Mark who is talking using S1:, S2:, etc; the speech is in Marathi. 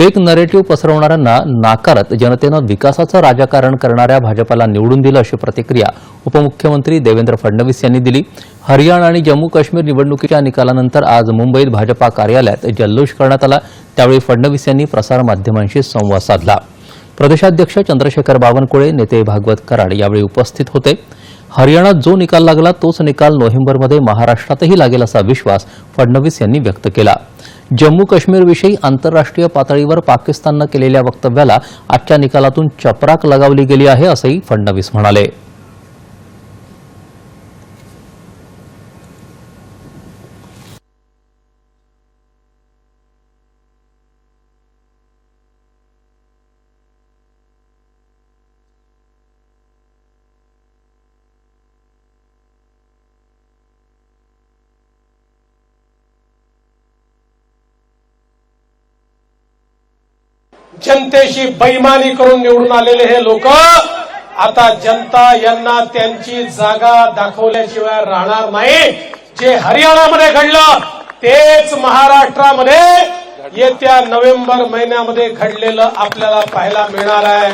S1: फेक नरेटिव्ह पसरवणाऱ्यांना नाकारत जनतेनं विकासाचं राजकारण करणाऱ्या भाजपाला निवडून दिलं अशी प्रतिक्रिया उपमुख्यमंत्री देवेंद्र फडणवीस यांनी दिली. हरियाणा आणि जम्मू काश्मीर निवडणुकीच्या निकालानंतर आज मुंबईत भाजपा कार्यालयात जल्लोष करण्यात आला. त्यावेळी फडणवीस यांनी प्रसारमाध्यमांशी संवाद साधला. प्रदेशाध्यक्ष चंद्रशेखर बावनकुळे नेते भागवत कराड यावेळी उपस्थित होते. हरियाणात जो निकाल लागला तोच निकाल नोव्हेंबरमध्ये महाराष्ट्रातही लागेल असा विश्वास फडणवीस यांनी व्यक्त केला. जम्मू काश्मीरविषयी आंतरराष्ट्रीय पातळीवर पाकिस्ताननं केलेल्या वक्तव्याला आजच्या निकालातून चपराक लगावली गेली आहे असंही फडणवीस म्हणाले.
S2: जनतेशी बैमानी करून निवडून आलेले हे लोक आता जनता यांना त्यांची जागा दाखवल्याशिवाय राहणार नाही. जे हरियाणामध्ये घडलं तेच महाराष्ट्रामध्ये येत्या नोव्हेंबर महिन्यामध्ये घडलेलं आपल्याला पाहायला मिळणार आहे.